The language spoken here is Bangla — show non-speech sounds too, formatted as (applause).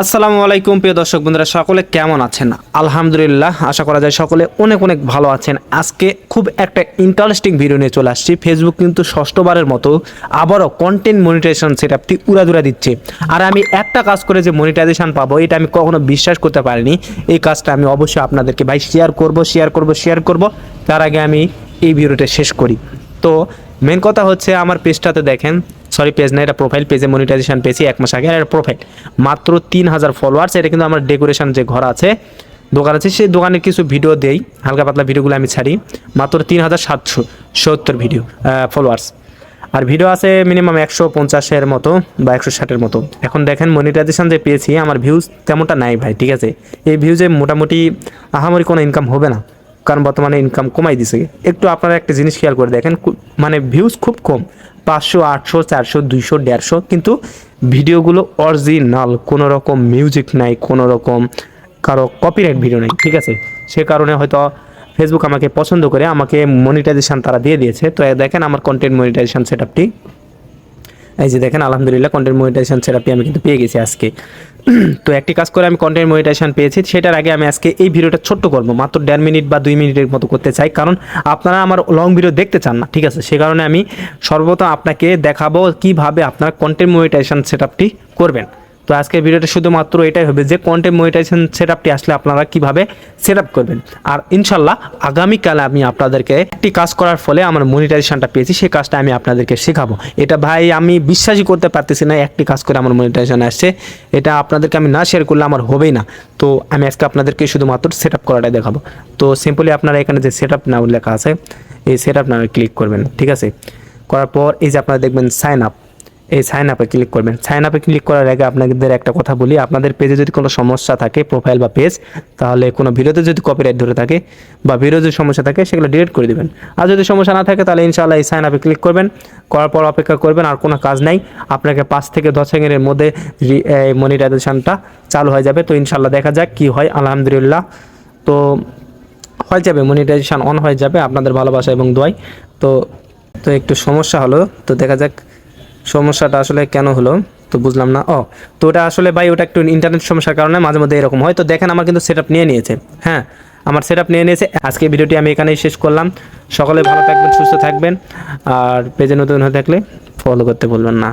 আসসালামু আলাইকুম, প্রিয় দর্শক বন্ধুরা, সকলে কেমন আছেন? আলহামদুলিল্লাহ, আশা করা যায় সকলে অনেক অনেক ভালো আছেন। আজকে খুব একটা ইন্টারেস্টিং ভিডিও নিয়ে চলে আসছি। ফেসবুক কিন্তু ষষ্ঠবারের মতো আবারও কন্টেন্ট মনিটাইজেশন সেটআপটি উড়াদুরা দিচ্ছে। আর আমি একটা কাজ করে যে মনিটাইজেশন পাবো, এটা আমি কখনো বিশ্বাস করতে পারিনি। এই কাজটা আমি অবশ্যই আপনাদেরকে ভাই শেয়ার করব শেয়ার করব শেয়ার করব। তার আগে আমি এই ভিডিওটা শেষ করি। তো মেন কথা হচ্ছে, আমার পেজটাতে দেখেন সরি পেজ না, এটা প্রোফাইল পেজে মনিটাইজেশন পেয়েছি এক মাস আগে, আর এটা প্রোফাইল মাত্র তিন হাজার ফলোয়ার্স এটা কিন্তু আমার ডেকোরেশন যে ঘর আছে, দোকান আছে, সেই দোকানের কিছু ভিডিও দেই, হালকা পাতলা ভিডিওগুলো আমি ছাড়ি, মাত্র তিন হাজার সাতশো সত্তর ভিডিও ফলোয়ার্স আর ভিডিও আছে মিনিমাম একশো পঞ্চাশের মতো বা একশো ষাটের মতো। এখন দেখেন মনিটাইজেশন যে পেয়েছি, আমার ভিউজ তেমনটা নাই ভাই, ঠিক আছে? এই ভিউজে মোটামুটি আহামরি কোনো ইনকাম হবে না। কারণ বর্তমানে ইনকাম কমাই দিছে। একটু আপনারা একটা জিনিস খেয়াল করে দেখেন মানে ভিউজ খুব কম, পাঁচশো, আটশো, চারশো, দুইশো, দেড়শো, কিন্তু ভিডিওগুলো অরিজিনাল কোনো রকম মিউজিক নাই, কোনো রকম কারও কপিরাইট ভিডিও নেই, ঠিক আছে? সে কারণে হয়তো ফেসবুক আমাকে পছন্দ করে, আমাকে মনিটাইজেশন তারা দিয়ে দিয়েছে। তো দেখেন আমার কন্টেন্ট মনিটাইজেশন সেট আপটি এই যে দেখেন, আলহামদুলিল্লাহ কন্টেন্ট মনিটাইজেশন সেটআপটি আমি কিন্তু পেয়ে গেছি আজকে। (clears throat) তো একটি কাজ করে আমি কন্টেন্ট মনিটাইজেশন পেয়েছি, সেটার আগে আমি আজকে এই ভিডিওটা ছোট্ট করব, মাত্র দেড় মিনিট বা দুই মিনিটের মতো করতে চাই। কারণ আপনারা আমার লং ভিডিও দেখতে চান না, ঠিক আছে? সে কারণে আমি সর্বপ্রথম আপনাকে দেখাবো কীভাবে আপনার কন্টেন্ট মনিটাইজেশন সেটআপটি করবেন। তো আজকের ভিডিওটা শুধুমাত্র এটাই হবে। যে কন্টেন্ট মনিটাইজেশন সেট আপটি আসলে আপনারা কীভাবে সেট আপ করবেন। আর ইনশাল্লাহ আগামীকাল আমি আপনাদেরকে একটি কাজ করার ফলে আমার মনিটাইজেশনটা পেয়েছি, সেই কাজটা আমি আপনাদেরকে শেখাবো। এটা ভাই আমি বিশ্বাসই করতে পারতেছি না একটি কাজ করে আমার মনিটাইজেশন আসছে। এটা আপনাদেরকে আমি না শেয়ার করলে আমার হবেই না। তো আমি আজকে আপনাদেরকে শুধুমাত্র সেট আপ করাটাই দেখাবো। তো সিম্পলি আপনারা এখানে যে সেট আপ নাও লেখা আছে, এই সেট আপ নামে ক্লিক করবেন, ঠিক আছে? করার পর এই যে আপনারা দেখবেন সাইন আপ এই সাইন আপে ক্লিক করবেন। সাইন আপে ক্লিক করার আগে আপনাদের একটা কথা বলি। আপনাদের পেজে যদি কোনো সমস্যা থাকে প্রোফাইল বা পেজ তাহলে কোনো ভিডিওতে যদি কপিরাইট ধরে থাকে বা ভিডিও সমস্যা থাকে, সেগুলো ডিলিট করে দেবেন। আর যদি সমস্যা না থাকে, তাহলে ইনশাআল্লাহ এই সাইন আপে ক্লিক করবেন। করার পর অপেক্ষা করবেন, আর কোনো কাজ নাই। আপনাকে পাঁচ থেকে দশ সেকেন্ডের মধ্যে মনিটাইজেশনটা চালু হয়ে যাবে। তো ইনশাআল্লাহ দেখা যাক কি হয়। আলহামদুলিল্লাহ। তো হয়ে যাবে মনিটাইজেশন অন হয়ে যাবে। আপনাদের ভালোবাসা এবং দোয়াই। তো তো একটু সমস্যা হলো। তো দেখা যাক সমস্যাটা আসলে কেন হলো? তো বুঝলাম না। ও, তো ওটা আসলে ভাই, ওটা একটু ইন্টারনেট সমস্যার কারণে মাঝে মধ্যে এরকম হয়। তো দেখেন, আমার কিন্তু সেট নিয়ে নিয়েছে। হ্যাঁ আমার সেট নিয়ে নিয়েছে। আজকে ভিডিওটি আমি এখানেই শেষ করলাম। সকলে ভালো থাকবেন, সুস্থ থাকবেন। আর পেজে নতুন হয়ে থাকলে ফলো করতে বলবেন না।